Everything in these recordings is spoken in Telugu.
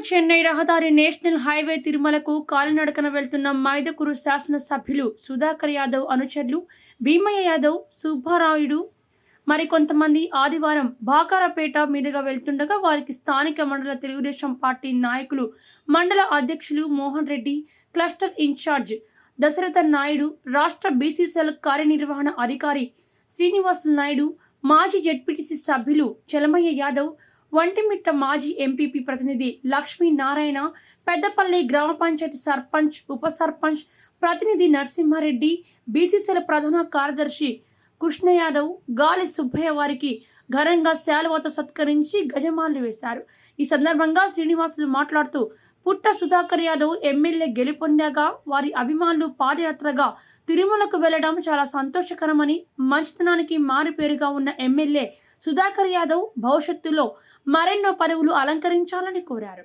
చెన్నై రహదారి నేషనల్ హైవే తిరుమలకు కాలినడకన వెళ్తున్న మైదకూరు శాసనసభ్యులు సుధాకర్ యాదవ్ అనుచరులు భీమయ్య యాదవ్ సుబ్బారాయుడు మరికొంతమంది ఆదివారం బాకారపేట మీదుగా వెళ్తుండగా వారికి స్థానిక మండల తెలుగుదేశం పార్టీ నాయకులు మండల అధ్యక్షులు మోహన్ రెడ్డి క్లస్టర్ ఇన్ఛార్జ్ దశరథ నాయుడు రాష్ట్ర బీసీసీఎల్ కార్యనిర్వహణ అధికారి శ్రీనివాసులు నాయుడు మాజీ జెడ్పీటీసీ సభ్యులు చలమయ్య యాదవ్ వంటిమిట్ట మాజీ ఎంపీపీ ప్రతినిధి లక్ష్మీ నారాయణ పెద్దపల్లి గ్రామ పంచాయతీ సర్పంచ్ ఉప సర్పంచ్ ప్రతినిధి నరసింహారెడ్డి బీసీసీల ప్రధాన కార్యదర్శి కృష్ణ యాదవ్ గాలి సుబ్బయ్య వారికి ఘనంగా శాలువాతో సత్కరించి గజమాలు వేశారు. ఈ సందర్భంగా శ్రీనివాసులు మాట్లాడుతూ పుట్ట సుధాకర్ యాదవ్ ఎమ్మెల్యే గెలుపొందాగా వారి అభిమానులు పాదయాత్రగా తిరుమలకు వెళ్ళడం చాలా సంతోషకరమని మంచితనానికి మారుపేరుగా ఉన్న ఎమ్మెల్యే సుధాకర్ యాదవ్ భవిష్యత్తులో మరెన్నో పదవులు అలంకరించాలని కోరారు.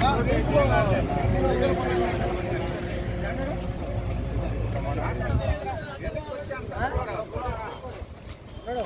బాగా ನೋಡು